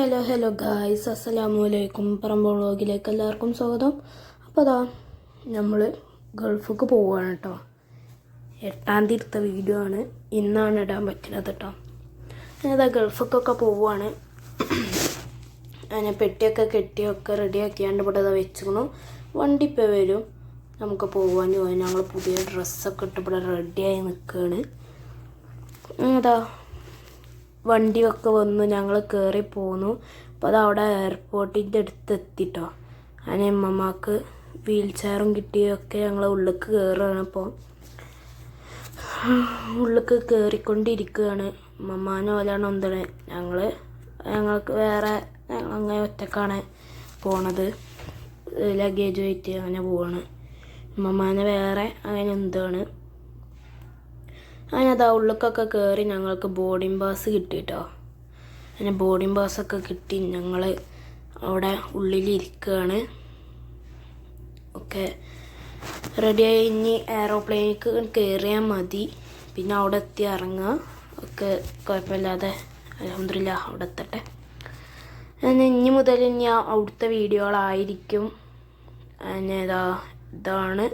Hello hello guys അസ്സലാമു അലൈക്കും പറമ്പോൾ വ്ളോഗിലേക്ക് എല്ലാവർക്കും സ്വാഗതം. അപ്പോൾ അതാ നമ്മൾ ഗൾഫിക്ക് പോവുകയാണ് കേട്ടോ എട്ടാം തീയതി വീഡിയോ ആണ്. ഇന്നാണ് ഇടാൻ പറ്റുന്നത് കേട്ടോ ഞാനതാ ഗൾഫിക്കൊക്കെ പോവുകയാണ് അങ്ങനെ പെട്ടിയൊക്കെ കെട്ടിയൊക്കെ റെഡിയാക്കിയാണ്ട് ഇവിടെ അതാ വെച്ചിരുന്നു വണ്ടി ഇപ്പോൾ വരും. നമുക്ക് പോകാൻ ഞങ്ങൾ പുതിയ ഡ്രസ്സൊക്കെ ഇട്ട് ഇവിടെ റെഡിയായി നിൽക്കുകയാണ് അതാ വണ്ടിയൊക്കെ വന്നു ഞങ്ങൾ കയറി പോന്നു. അപ്പോൾ അത് അവിടെ എയർപോർട്ടിന്റെ അടുത്ത് എത്തിട്ടോ അങ്ങനെ അമ്മമാക്ക് വീൽ ചെയറും കിട്ടിയൊക്കെ ഞങ്ങൾ ഉള്ളിലേക്ക് കയറുകയാണ് അപ്പോൾ ഉള്ളിലേക്ക് കയറിക്കൊണ്ടിരിക്കുകയാണ് അമ്മമാനെ പോലെയാണ് ഒന്നിന് ഞങ്ങൾ ഞങ്ങൾക്ക് വേറെ ഞങ്ങൾ അങ്ങനെ ഒറ്റക്കാണ് പോണത്. ലഗേജ് വെയിറ്റ് അങ്ങനെ പോവാണ്. അമ്മമാനെ വേറെ അങ്ങനെ എന്താണ് അങ്ങനെ ആ ഉള്ളിലേക്കൊക്കെ കയറി ഞങ്ങൾക്ക് ബോർഡിംഗ് പാസ് കിട്ടി കേട്ടോ അങ്ങനെ ബോർഡിംഗ് പാസ്സൊക്കെ കിട്ടി. ഞങ്ങൾ അവിടെ ഉള്ളിലിരിക്കുകയാണ് ഒക്കെ റെഡിയായി ഇനി എയറോപ്ലെയിനിക്ക് കയറിയാൽ മതി. പിന്നെ അവിടെ എത്തി ഇറങ്ങുക ഒക്കെ കുഴപ്പമില്ലാതെ അലഹമില്ല അവിടെ എത്തട്ടെ. ഇനി മുതൽ ഇനി അവിടുത്തെ വീഡിയോകളായിരിക്കും അതിനേതാ ഇതാ ഇതാണ്.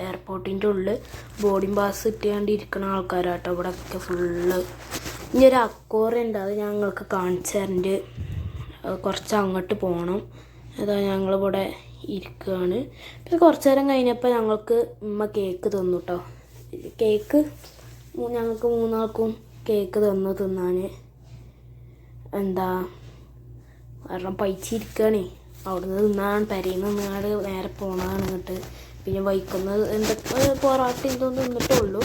എയർപോർട്ടിന്റെ ഉള്ളിൽ ബോർഡിംഗ് പാസ് കിട്ടിയാണ്ട് ഇരിക്കുന്ന ആൾക്കാരാട്ടോ ഇവിടെ ഒക്കെ ഫുള്ള് ഇനി ഒരു അക്കോറ ഉണ്ട് അത് ഞങ്ങൾക്ക് കാണിച്ചു കുറച്ച് അങ്ങോട്ട് പോകണം അതാ ഞങ്ങളിവിടെ ഇരിക്കുകയാണ് പിന്നെ കുറച്ച് നേരം കഴിഞ്ഞപ്പോൾ ഞങ്ങൾക്ക് ഉമ്മ കേക്ക് തന്നു കേട്ടോ കേക്ക് ഞങ്ങൾക്ക് മൂന്നാൾക്കും കേക്ക് തന്നു തിന്നാൻ എന്താ കാരണം പൈച്ചിരിക്കുകയാണേ അവിടുന്ന് തിന്നാണ് പെരയിൽ നിന്നാണ് നേരെ പോണതാണ് ഇങ്ങോട്ട്. പിന്നെ വൈക്കുന്നത് എന്തൊക്കെ പൊറാട്ട ഇതൊന്നും നിന്നിട്ടുള്ളൂ.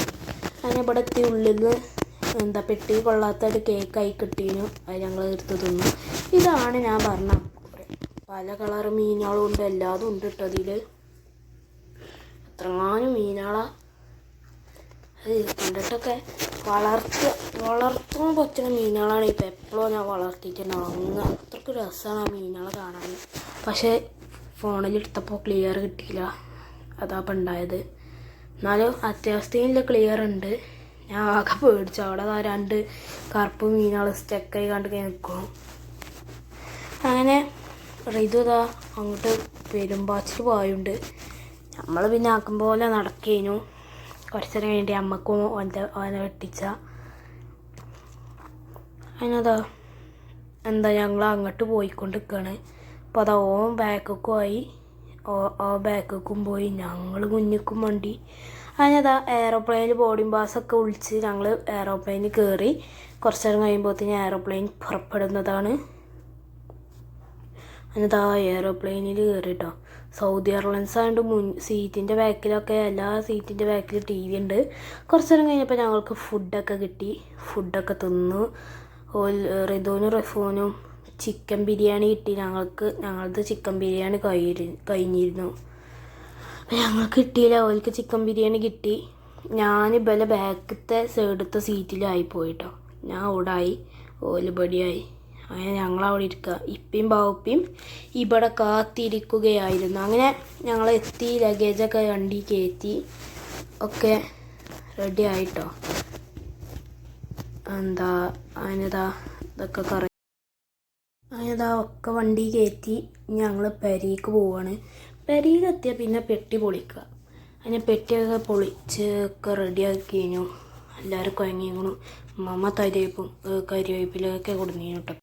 അങ്ങനെ ഇവിടെ എത്തി ഉള്ളിൽ നിന്ന് എന്താ പെട്ടി കൊള്ളാത്ത ഒരു കേക്കായി കിട്ടീനു. അത് ഞങ്ങൾ എടുത്ത് തിന്നു. ഇതാണ് ഞാൻ പറഞ്ഞ പല കളർ മീനുകളും ഉണ്ട് എല്ലാതും ഉണ്ട് കേട്ടോ അതിൽ എത്രങ്ങാനും മീനുകളാ അത് കണ്ടിട്ടൊക്കെ വളർത്ത് വളർത്തുമ്പോൾ പറ്റുന്ന മീനുകളാണ് ഇപ്പം എപ്പോഴും ഞാൻ വളർത്തിയിട്ടുണ്ടാവുന്നത് അത്രയ്ക്ക് രസമാണ് ആ മീനുകളെ കാണാൻ. പക്ഷേ ഫോണിൽ എടുത്തപ്പോൾ ക്ലിയർ കിട്ടിയില്ല. അതാ ഉണ്ടായത് എന്നാലും അത്യാവശ്യത്തിനുള്ള ക്ലിയർ ഉണ്ട് ഞാൻ ആകെ പേടിച്ചു. അവിടെ ആ രണ്ട് കറുപ്പ് മീനുകൾ സ്റ്റക്കായി കണ്ട് നിൽക്കും അങ്ങനെ റിതു ഇതാ അങ്ങോട്ട് പെരുമ്പാച്ചിൽ പോയുണ്ട്. നമ്മൾ പിന്നെ ആക്കും പോലെ നടക്കേനു. കുറച്ചേരം വേണ്ടി അമ്മക്കും ഓന്റെ ഓനെ വെട്ടിച്ച. അതിനതാ എന്താ ഞങ്ങൾ അങ്ങോട്ട് പോയിക്കൊണ്ടിരിക്കുകയാണ് അപ്പോൾ അതാ ഓൻ ബാക്കൊക്കെ ആയി. ആ ബാക്കൊക്കും പോയി. ഞങ്ങൾ മുന്നിക്കും വണ്ടി. അതിനതാ എയറോപ്ലെയിനിൽ ബോർഡിംഗ് പാസ്സൊക്കെ വിളിച്ച് ഞങ്ങൾ എയറോപ്ലെയിനിൽ കയറി കുറച്ച് നേരം കഴിയുമ്പോഴത്തേന് എയറോപ്ലെയിൻ പുറപ്പെടുന്നതാണ്. അതിനതാ ആ കയറി കേട്ടോ സൗദി എയർലൈൻസ് ആയതുകൊണ്ട് മുൻ സീറ്റിന്റെ ബാക്കിലൊക്കെ എല്ലാ സീറ്റിന്റെ ബാക്കിൽ ടി വി ഉണ്ട് കുറച്ച് നേരം കഴിഞ്ഞപ്പോൾ ഞങ്ങൾക്ക് ഫുഡൊക്കെ കിട്ടി. ഫുഡൊക്കെ തിന്നു. റിതോനും റഫോനും ചിക്കൻ ബിരിയാണി കിട്ടി. ഞങ്ങൾക്ക് ഞങ്ങളത് ചിക്കൻ ബിരിയാണി കഴിഞ്ഞി കഴിഞ്ഞിരുന്നു. ഞങ്ങൾക്ക് കിട്ടിയില്ല. ഓൽക്ക് ചിക്കൻ ബിരിയാണി കിട്ടി. ഞാൻ ഇവലെ ബാക്കത്തെ സൈഡത്തെ സീറ്റിലായി പോയിട്ടോ. ഞാൻ ഓടായി ഓൽ ബടിയായി അങ്ങനെ ഞങ്ങൾ അവിടെ ഇരിക്കുക ഇപ്പയും ബാവപ്പയും ഇവിടെ കാത്തിരിക്കുകയായിരുന്നു. അങ്ങനെ ഞങ്ങൾ എത്തി ലഗേജൊക്കെ വണ്ടി കയറ്റി ഒക്കെ റെഡി ആയിട്ടോ. എന്താ അതിനതാ ഇതൊക്കെ കറ അതിനതാ ഒക്കെ വണ്ടി കയറ്റി ഞങ്ങൾ പെരീക്ക് പോവാണ്. പെരയിലെത്തിയാൽ പിന്നെ പെട്ടി പൊളിക്കുക. അതിനെ പെട്ടിയൊക്കെ പൊളിച്ച് ഒക്കെ റെഡിയാക്കി കഴിഞ്ഞു. എല്ലാവരും കുഴങ്ങിയിരുന്നു മമ്മ തരിവേപ്പും കരിവേപ്പിലൊക്കെ കൊടുന്നു